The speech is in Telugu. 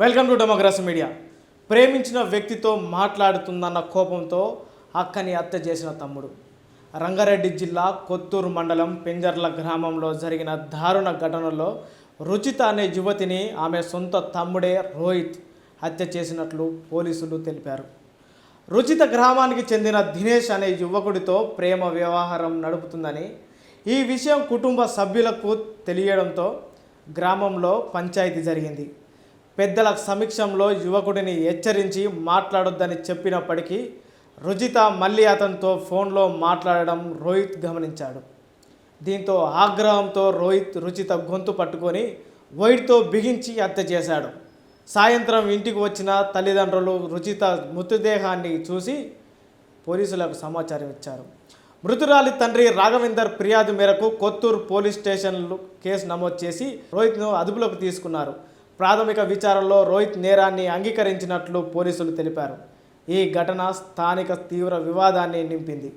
వెల్కమ్ టు డెమోక్రసీ మీడియా ప్రేమించిన వ్యక్తితో మాట్లాడుతుందన్న కోపంతో అక్కని హత్య చేసిన తమ్ముడు. రంగారెడ్డి జిల్లా కొత్తూరు మండలం పెంజర్ల గ్రామంలో జరిగిన దారుణ ఘటనలో రుచిత అనే యువతిని ఆమె సొంత తమ్ముడే రోహిత్ హత్య చేసినట్లు పోలీసులు తెలిపారు. రుచిత గ్రామానికి చెందిన దినేష్ అనే యువకుడితో ప్రేమ వ్యవహారం నడుపుతుందని ఈ విషయం కుటుంబ సభ్యులకు తెలియడంతో గ్రామంలో పంచాయతీ జరిగింది. పెద్దల సమక్షంలో యువకుడిని హెచ్చరించి మాట్లాడొద్దని చెప్పినప్పటికీ రుజిత మళ్ళీ అతనితో ఫోన్లో మాట్లాడడం రోహిత్ గమనించాడు. దీంతో ఆగ్రహంతో రోహిత్ రుచిత గొంతు పట్టుకొని వైడ్తో బిగించి హత్య చేశాడు. సాయంత్రం ఇంటికి వచ్చిన తల్లిదండ్రులు రుచిత మృతదేహాన్ని చూసి పోలీసులకు సమాచారం ఇచ్చారు. మృతురాలి తండ్రి రాఘవేందర్ ఫిర్యాదు మేరకు కొత్తూరు పోలీస్ స్టేషన్లు కేసు నమోదు చేసి రోహిత్ను అదుపులోకి తీసుకున్నారు. ప్రాథమిక విచారణలో రోహిత్ నేరాన్ని అంగీకరించినట్లు పోలీసులు తెలిపారు. ఈ ఘటన స్థానిక తీవ్ర వివాదాన్ని నింపింది.